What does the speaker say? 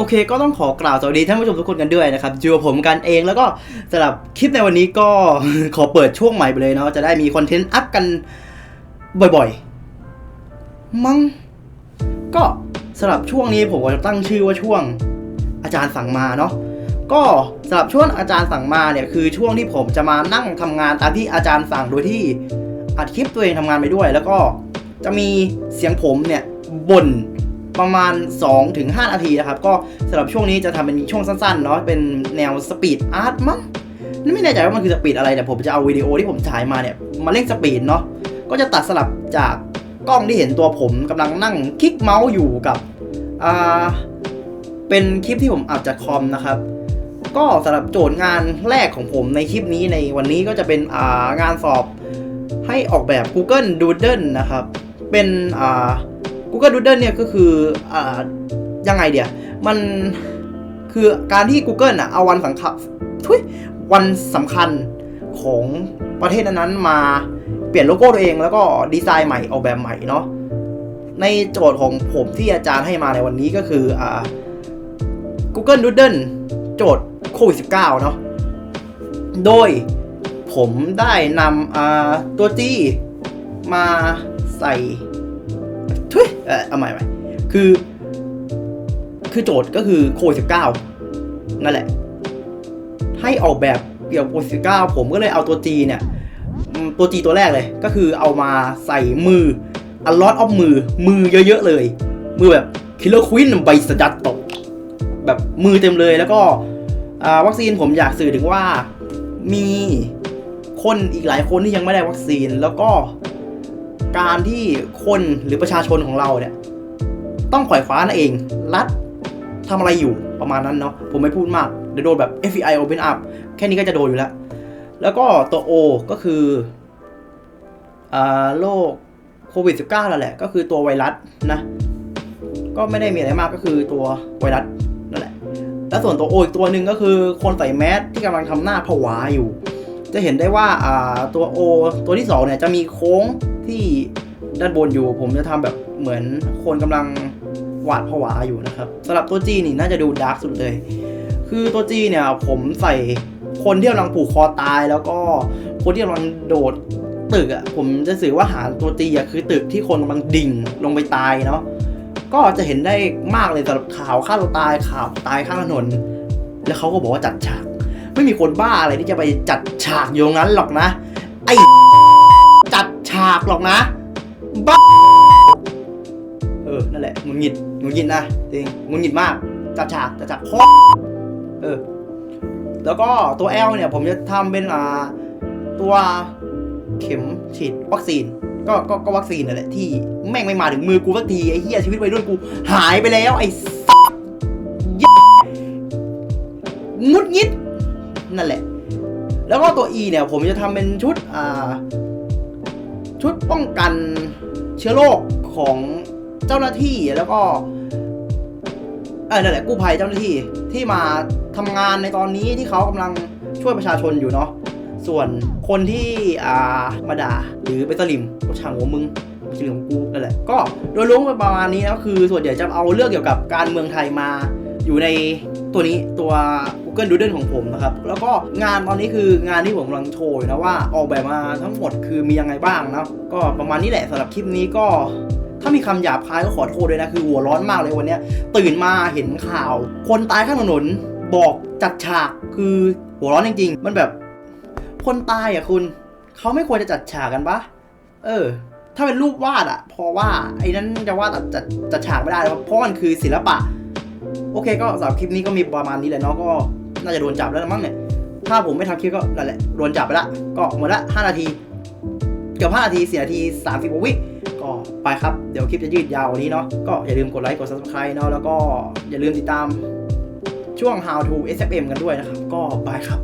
โอเคก็ต้องขอกล่าวสวัสดีท่านผู้ชมทุกคนกันด้วยนะครับอยู่กับผมกันเองแล้วก็สำหรับคลิปในวันนี้ก็ขอเปิดช่วงใหม่ไปเลยเนาะจะได้มีคอนเทนต์อัพกันบ่อยๆ มั้งก็สำหรับช่วงนี้ผมก็จะตั้งชื่อว่าช่วงอาจารย์สั่งมาเนาะก็สำหรับช่วงอาจารย์สั่งมาเนี่ยคือช่วงที่ผมจะมานั่งทำงานตามที่อาจารย์สั่งโดยที่อัดคลิปตัวเองทำงานไปด้วย แล้วก็จะมีเสียงผมเนี่ยบ่น ประมาณ 2-5 นาทีนะครับ ก็สำหรับช่วงนี้จะทำเป็นช่วงสั้นๆเนาะเป็นแนวสปีดอาร์ตมั้งไม่แน่ใจว่ามันคือสปีดอะไรแต่ผมจะเอาวิดีโอที่ผมถ่ายมาเนี่ยมาเล่นสปีดเนาะก็จะตัดสลับจากกล้องที่เห็นตัวผมกำลังนั่งคลิกเมาส์อยู่กับอ่าเป็นคลิปที่ผมอัดจากคอมนะครับ ก็สำหรับโจทย์งานแรกของผมในคลิปนี้ในวันนี้ก็จะเป็นอ่างานสอบให้ออกแบบ Google Doodle นะครับ เป็นอ่า Google Doodle เนี่ยก็คืออยังไงเดียมันคือการที่ Google อะเอาวันสำคัญทุยวันสำคัญของประเทศนั้นๆมาเปลี่ยนโลโก้ตัวเองแล้วก็ดีไซน์ใหม่ออกแบบใหม่เนาะในโจทย์ของผมที่อาจารย์ให้มาในวันนี้ก็คืออ่า Google Doodle โจทย์โควิด 19 เนาะโดยผมได้นำตัว G มาใส่ เออเอาใหม่ใหม่คือ คือโจทย์ก็คือโควิด19นั่นแหละ ให้ออกแบบเกี่ยวกับโควิด19ผมก็เลยเอาตัว G เนี่ย ตัว G ตัวแรกเลย ก็คือเอามาใส่มืออัลลอตออฟมือ มือเยอะๆเลย มือแบบคิลเลอร์ควินใบสจัดตก แบบมือเต็มเลยแล้วก็วัคซีนผมอยากสื่อถึงว่ามีคนอีกหลายคนที่ยังไม่ได้วัคซีน แล้วก็ การที่คนหรือประชาชนของเราเนี่ย ต้องขวายคว้านั่นเอง รัฐทำอะไรอยู่ประมาณนั้นเนาะผมไม่พูดมากเดี๋ยวโดนแบบ FBI open up แค่นี้ก็จะโดนอยู่แล้ว แล้วก็ตัว O ก็คืออ่าโรคโควิด -19 นั่นแหละ ก็คือตัวไวรัสนะ ก็ไม่ได้มีอะไรมากก็คือตัวไวรัสนั่นแหละ แล้วส่วนตัว O อีกตัวหนึ่งก็คือคนใส่แมสที่กำลังทำหน้าผวาอยู่ จะเห็นได้ว่าอ่าตัว O ตัวที่2เนี่ยจะมีโค้ง ที่ด้านบนอยู่ ผมจะทำแบบเหมือนคนกำลังหวาดผวาอยู่นะครับสำหรับตัว G นี่น่าจะดูดาร์กสุดเลย คือตัว G เนี่ยผมใส่คนที่กำลังผูกคอตายแล้วก็คนที่กำลังโดดตึกอะผมจะสื่อว่าหาตัว G อะคือตึกที่คนกำลังดิ่งลงไปตายเนาะก็จะเห็นได้มากเลยสำหรับข่าวฆ่าตัวตายข่าวตายข้างถนน แล้วเขาก็บอกว่าจัดฉาก ไม่มีคนบ้าอะไรที่จะไปจัดฉากอยู่งั้นหรอกนะ ไอากหรอกนะบ้าเออ นั่นแหละงุนหงิดงุนหงิดนะจริงงุนหงิดมากจัดฉากจัดฉากโคตรเออ แล้วก็ตัว L เนี่ย ผมจะทำเป็นอ่าตัวเข็มฉีดวัคซีน ก็ก็ก็วัคซีนนั่นแหละที่แม่งไม่มาถึงมือกูสักทีไอ้เหี้ยชีวิตวัยรุ่นกู หายไปแล้ว ไอ้สัสงุดหงิดนั่นแหละ แล้วก็ตัว E เนี่ย ผมจะทำเป็นชุดอ่า ชุดป้องกันเชื้อโรคของเจ้าหน้าที่แล้วก็เออนั่นแหละกู้ภัยเจ้าหน้าที่ที่มาทำงานในตอนนี้ที่เขากำลังช่วยประชาชนอยู่เนาะส่วนคนที่อ่ามาด่าหรือไปสลิมก็ช่างหัวมึงไม่ใช่เรื่องของกูนั่นแหละก็โดยรวมประมาณนี้นะคือส่วนใหญ่จะเอาเรื่องเกี่ยวกับการเมืองไทยมาอยู่ในตัวนี้ตัว Google Doodle ของผมนะครับ แล้วก็งานตอนนี้คืองานที่ผมกำลังโชว์นะว่าออกแบบมาทั้งหมดคือมียังไงบ้างนะก็ประมาณนี้แหละสำหรับคลิปนี้ก็ถ้ามีคำหยาบคายก็ขอโทษด้วยนะคือหัวร้อนมากเลยวันนี้ตื่นมาเห็นข่าว คนตายข้างถนนบอกจัดฉากคือหัวร้อนจริงๆ มันแบบ คนตายอะคุณเขาไม่ควรจะจัดฉากกันปะเออ ถ้าเป็นรูปวาดอะ พอว่าไอ้นั้นจะวาดจัดจัดฉากไม่ได้เพราะมันคือศิลปะ โอเคก็สำหรับคลิปนี้ก็มีประมาณนี้แหละเนาะก็ น่าจะโดนจับแล้วมั้งเนี่ย ถ้าผมไม่ทำคลิปก็นั่นแหละโดนจับไปละ ก็หมดละ5นาที เกือบ5นาที4นาที30วิก็ไปครับ เดี๋ยวคลิปจะยืดยาวกว่านี้เนาะ ก็อย่าลืมกดไลค์กด subscribe เนาะ แล้วก็อย่าลืมติดตามช่วง how to SFM กันด้วยนะครับ ก็ไปครับ